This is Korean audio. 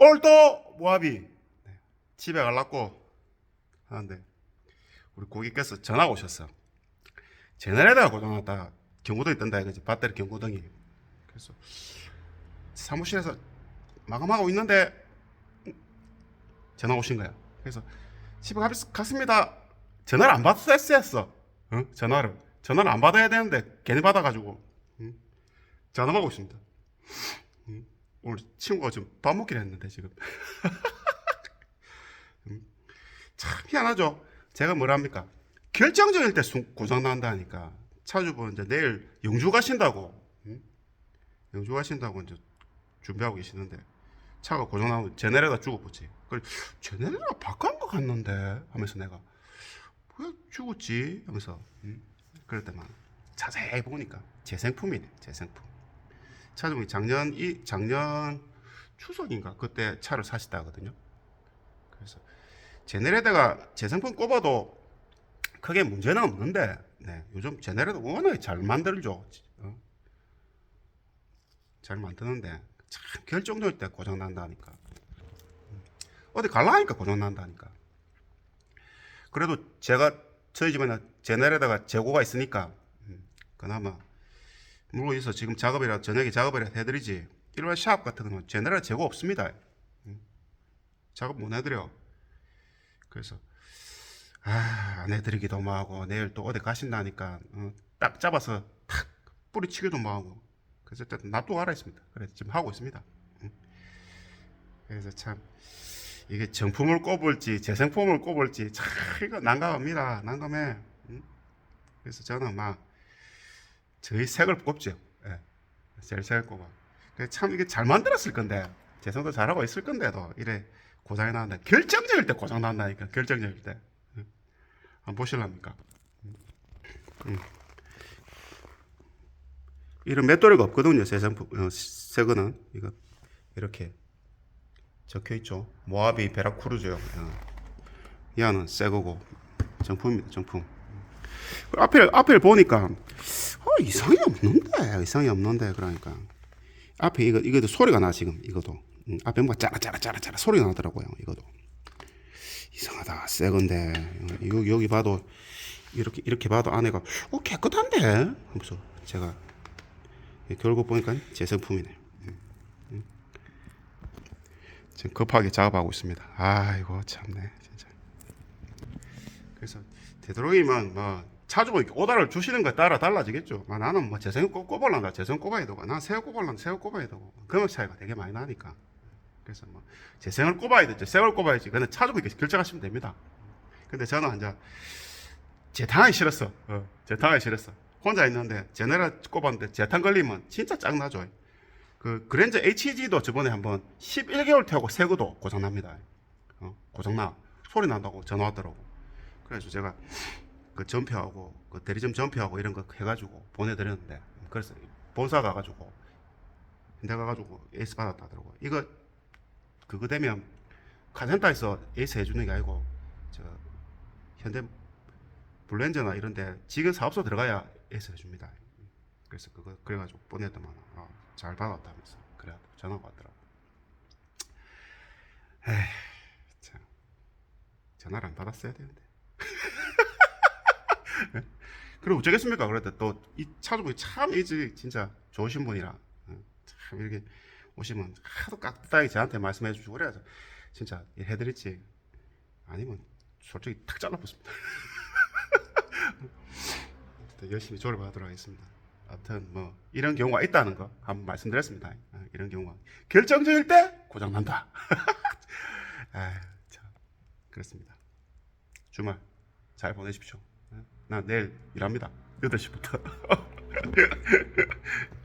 오늘 또 모합이 네, 집에 갈라고 하는데 우리 고객께서 전화가 오셨어. 제네레다가 고장났다. 경고등이 뜬다 이거지. 배터리 경고등이. 그래서 사무실에서 마감하고 있는데 전화 오신 거야. 그래서 집에 갔, 갔습니다. 전화를 안 받았어. 어? 전화를. 전화를 안 받아야 되는데 괜히 받아가지고 응? 전화 받고 있습니다. 응? 오늘 친구가 지금 밥 먹기로 했는데 지금 응? 참 희한하죠. 제가 뭐랍니까? 결정적일 때 수- 고장 난다니까. 차주분 이제 내일 영주 가신다고 응? 영주 가신다고 이제 준비하고 계시는데 차가 고장 나면 제네레다 죽어보지. 그래 제네레다 바꾼 거 같는데 하면서 내가 왜 죽었지 하면서 응? 그럴 때만 자세히 보니까 재생품이네 재생품. 차주분이 작년 이 작년 추석인가 그때 차를 사셨다 하거든요. 그래서 제네레다가 재생품 꼽아도 크게 문제는 없는데 네, 요즘 제네레다 워낙에 잘 만들죠. 어? 잘 만드는데 참 결정적일 때 고장 난다니까. 음. 어디 갈라니까 고장 난다니까. 그래도 제가 저희 집에는 제네레다가 재고가 있으니까 음, 그나마 물론 있어 지금 작업이라 저녁에 작업이라 해드리지 일반 샵 같은 경우는 제네레 재고 없습니다. 음. 작업 못 해드려. 그래서 아, 안 해드리기도 뭐하고 내일 또 어디 가신다니까 어, 딱 잡아서 탁 뿌리치기도 뭐하고 그래서 일단 놔두고 알아 있습니다. 그래서 지금 하고 있습니다. 음. 그래서 참 이게 정품을 꼽을지 재생품을 꼽을지 참 이거 난감합니다. 난감해. 음. 그래서 저는 막 저희 색을 꼽죠. 예. 제일 색을 꼽아. 참 이게 잘 만들었을 건데 재생도 잘하고 있을 건데도 이래 고장이 나는데 결정적일 때 고장 난다니까 결정적일 때. 음. 한번 보실랍니까? 음. 음. 이런 맷돌이가 없거든요. 새 상품, 어, 이거 이렇게 적혀 있죠. 모하비 베라크루즈요. 어. 얘는 새 거고 정품입니다. 정품. 그 앞에 앞에 보니까 어, 이상이 없는데 이상이 없는데 그러니까 앞에 이거 이것도 소리가 나 지금 이것도 음, 앞에 뭔가 짜라 짜라 짜라 짜라 소리가 나더라고요. 이것도 이상하다 새 건데 어, 여기 여기 봐도 이렇게 이렇게 봐도 안에가 어 깨끗한데 하면서 제가 결국 보니까 재성품이네. 음, 음. 지금 급하게 작업하고 있습니다. 아이고 참네 진짜. 그래서 되도록이면 뭐 차주분 이렇게 오다를 주시는 거에 따라 달라지겠죠. 뭐 나는 뭐 재생 꼽- 꼽으려나 재생 꼽아야 되고, 난 새우 꼽으려나 새우 꼽아야 되고 금액 차이가 되게 많이 나니까. 그래서 뭐 재생을 꼽아야 되죠. 새우를 꼽아야지. 근데 차주분께 결정하시면 됩니다. 근데 저는 이제 재탕하기 싫었어. 어, 재탕하기 싫었어. 혼자 있는데 제네랄 꼽았는데 재탕 걸리면 진짜 짱나죠. 그 그랜저 HG도 저번에 한번 11개월 태우고 새거도 고장납니다. 어, 고장나. 소리 난다고 전화 왔더라고. 그래서 제가 그 전표하고 그 대리점 전표하고 이런 거 해가지고 보내드렸는데 그래서 본사 가가지고 내가 가가지고 에이스 받았다 하더라고. 이거 그거 되면 카센터에서 에이스 해주는 게 아니고 저 현대 블렌저나 이런데 지금 사업소 들어가야 에이스 해줍니다. 그래서 그거 그래가지고 보냈더만 아, 잘 받았다 면서 그래 전화가 왔더라고. 에이 참 전화를 안 받았어야 되는데. 그럼 어쩌겠습니까? 그랬더니 또이 차주분이 참 이지 진짜 좋으신 분이라 어, 참 이렇게 오시면 하도 깍듯하게 저한테 말씀해 주시고 그래서 진짜 해드렸지 아니면 솔직히 탁 잘라붙습니다. 아무튼 열심히 조립하도록 하겠습니다. 아무튼 뭐 이런 경우가 있다는 거 한번 말씀드렸습니다. 어, 이런 경우가 결정적일 때 고장 난다. 아, 참 그렇습니다. 주말 잘 보내십시오. 어, 나 내일 일합니다. 8시부터.